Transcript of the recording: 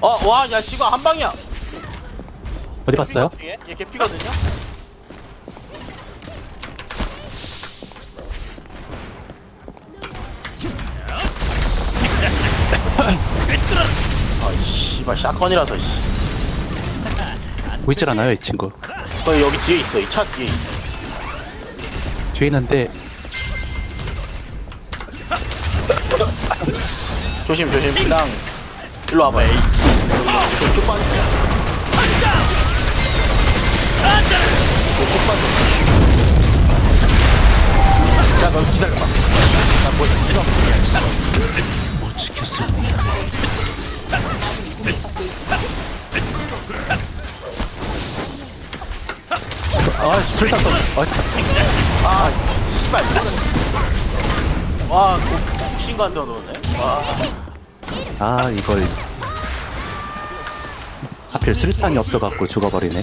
어, 와, 야, 지금 한 방이야. 어디 갔어요? 얘, 얘 개피거든요. 아, 씨발 샷건이라서 씨. 보이질 않아요 이 친구 어, 여기 뒤에 있어. 이 차 뒤에 있어. 뒤에 있는데 조심 조심. 그냥 일로 와봐. 쭉 빠져. 쭉 빠져. 야, 너 기다려봐. 나뭐 이거 못 지켰어 아 술다 또 아, 참. 아, 씨발. 와, 신관한테 넣었네. 와, 아 이걸 하필 술탄이 없어갖고 죽어버리네